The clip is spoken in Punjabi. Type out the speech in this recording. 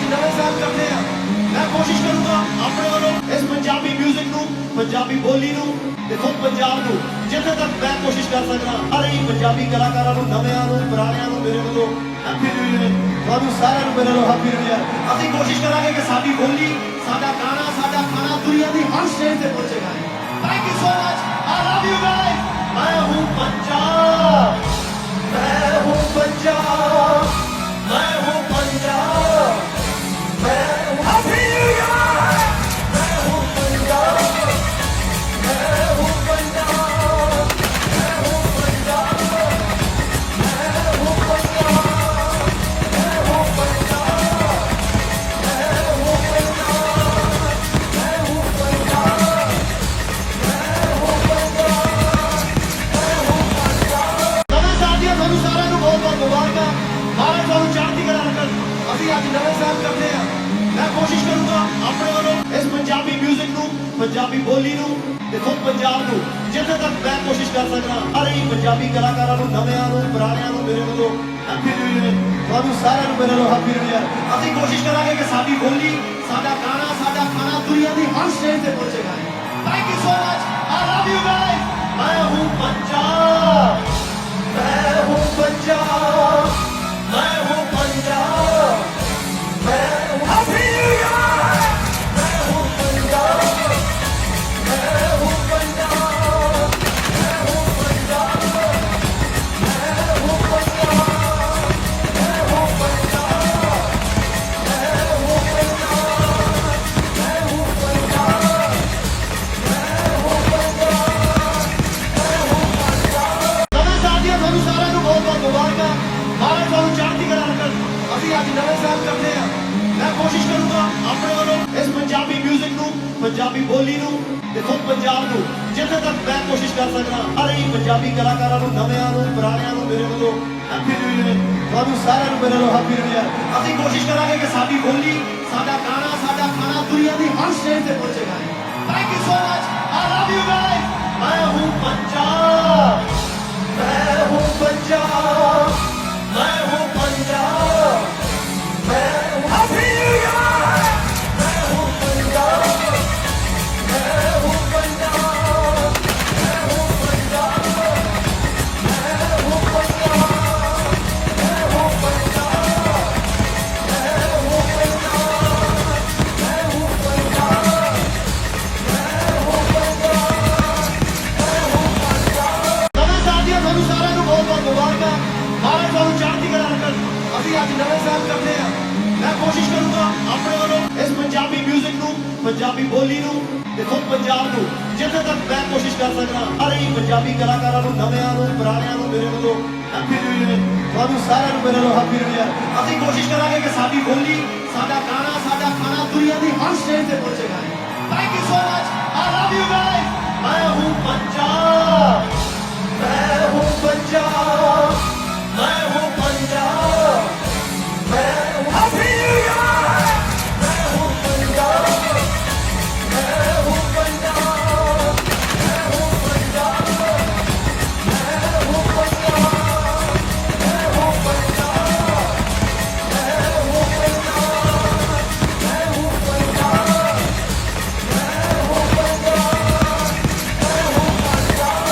ਅੱਜ ਨਵੇਂ ਸਾਲ ਕਰਦੇ ਆ ਮੈਂ ਕੋਸ਼ਿਸ਼ ਕਰੂੰਗਾ ਆਪਣੇ ਵੱਲੋਂ ਇਸ ਪੰਜਾਬੀ 뮤직 ਨੂੰ ਪੰਜਾਬੀ ਬੋਲੀ ਨੂੰ ਤੇ ਪੰਜਾਬ ਨੂੰ ਜਿੱਥੇ ਤੱਕ ਮੈਂ ਕੋਸ਼ਿਸ਼ ਕਰ ਸਕਦਾ ਹਰ ਹੀ ਪੰਜਾਬੀ ਕਲਾਕਾਰਾਂ ਨੂੰ ਨਵਿਆਂ ਨੂੰ ਪੁਰਾਣਿਆਂ ਨੂੰ ਮੇਰੇ ਵੱਲੋਂ ਹੈਪੀ ਨਿਊ ਇਅਰ ਤੁਹਾਨੂੰ ਸਾਰਿਆਂ ਨੂੰ ਮੇਰੇ ਵੱਲੋਂ ਹੈਪੀ ਨਿਊ ਇਅਰ ਅਸੀਂ ਕੋਸ਼ਿਸ਼ ਕਰਾਂਗੇ ਕਿ ਸਾਡੀ ਬੋਲੀ ਸਾਡਾ ਗਾਣਾ ਸਾਡਾ ਖਾਣਾ ਦੁਨੀਆ ਦੀ ਹਰ ਸਟੇਜ ਤੇ ਪਹੁੰਚੇਗਾ thank you so much I love you guys ਮੈਂ ਹੂੰ ਪੰਜਾਬ ਅਸੀਂ ਅੱਜ ਨਵੇਂ ਸਾਲ ਕਰਦੇ ਹਾਂ। ਮੈਂ ਕੋਸ਼ਿਸ਼ ਕਰੂੰਗਾ ਆਪਣੇ ਵੱਲੋਂ ਇਸ ਪੰਜਾਬੀ 뮤직 ਨੂੰ, ਪੰਜਾਬੀ ਬੋਲੀ ਨੂੰ ਤੇ ਖੁਦ ਪੰਜਾਬ ਨੂੰ, ਜਿੱਥੇ ਤੱਕ ਮੈਂ ਕੋਸ਼ਿਸ਼ ਕਰ ਸਕਦਾ, ਹਰ ਹੀ ਪੰਜਾਬੀ ਕਲਾਕਾਰਾਂ ਨੂੰ, ਨਵਿਆਂ ਨੂੰ, ਪੁਰਾਣਿਆਂ ਨੂੰ, ਮੇਰੇ ਵੱਲੋਂ ਹੈਪੀ ਨਿਊ ਇਅਰ ਤੁਹਾਨੂੰ ਸਾਰਿਆਂ ਨੂੰ ਮੇਰੇ ਵੱਲੋਂ ਹੈਪੀ ਨਿਊ ਇਅਰ ਅਸੀਂ ਕੋਸ਼ਿਸ਼ ਕਰਾਂਗੇ ਕਿ ਸਾਡੀ ਬੋਲੀ, ਸਾਡਾ ਗਾਣਾ, ਸਾਡਾ ਖਾਣਾ ਦੁਨੀਆ ਦੀ ਹਰ ਸਟੇਜ ਤੇ ਪਹੁੰਚੇਗਾ thank you so much I love you guys ਅਸੀਂ ਨਵੇਂ ਸਾਲ ਕਰਦੇ ਹਾਂ ਮੈਂ ਕੋਸ਼ਿਸ਼ ਕਰੂੰਗਾ ਆਪਣੇ ਵੱਲੋਂ ਇਸ ਪੰਜਾਬੀ 뮤직 ਨੂੰ, ਪੰਜਾਬੀ ਬੋਲੀ ਨੂੰ ਤੇ ਪੰਜਾਬ ਨੂੰ, ਜਿੱਥੇ ਤੱਕ ਮੈਂ ਕੋਸ਼ਿਸ਼ ਕਰ ਸਕਦਾ, ਹਰ ਹੀ ਪੰਜਾਬੀ ਕਲਾਕਾਰਾਂ ਨੂੰ, ਨਵਿਆਂ ਨੂੰ, ਪੁਰਾਣਿਆਂ ਨੂੰ, ਮੇਰੇ ਵੱਲੋਂ ਹੈਪੀ ਨਿਊ ਇਅਰ ਤੁਹਾਨੂੰ ਸਾਰਿਆਂ ਨੂੰ ਮੇਰੇ ਵੱਲੋਂ ਹੈਪੀ ਨਿਊ ਇਅਰ ਅਸੀਂ ਕੋਸ਼ਿਸ਼ ਕਰਾਂਗੇ ਕਿ ਸਾਡੀ ਬੋਲੀ, ਸਾਡਾ ਗਾਣਾ, ਸਾਡਾ ਬਹੁਤ ਮਹਾਰਾਜ ਤੁਹਾਨੂੰ ਚੜ੍ਹਦੀ ਕਲਾ ਰੱਖਣ ਅਸੀਂ ਅੱਜ ਨਵੇਂ ਸਾਲ ਕਰਦੇ ਹਾਂ। ਮੈਂ ਕੋਸ਼ਿਸ਼ ਕਰੂੰਗਾ ਆਪਣੇ ਵੱਲੋਂ ਇਸ ਪੰਜਾਬੀ 뮤직 ਨੂੰ, ਪੰਜਾਬੀ ਬੋਲੀ ਨੂੰ ਤੇ ਖੁਦ ਪੰਜਾਬ ਨੂੰ, ਜਿੱਥੇ ਤੱਕ ਮੈਂ ਕੋਸ਼ਿਸ਼ ਕਰ ਸਕਦਾ ਹਰ ਹੀ ਪੰਜਾਬੀ ਕਲਾਕਾਰਾਂ ਨੂੰ, ਨਵਿਆਂ ਨੂੰ, ਪੁਰਾਣਿਆਂ ਨੂੰ, ਮੇਰੇ ਵੱਲੋਂ ਹੈਪੀ ਨਿਊ ਇਅਰ ਤੁਹਾਨੂੰ ਸਾਰਿਆਂ ਨੂੰ ਮੇਰੇ ਵੱਲੋਂ ਹੈਪੀ ਨਿਊ ਇਅਰ ਅਸੀਂ ਕੋਸ਼ਿਸ਼ ਕਰਾਂਗੇ ਕਿ ਸਾਡੀ ਬੋਲੀ, ਸਾਡਾ ਗਾਣਾ, ਸਾਡਾ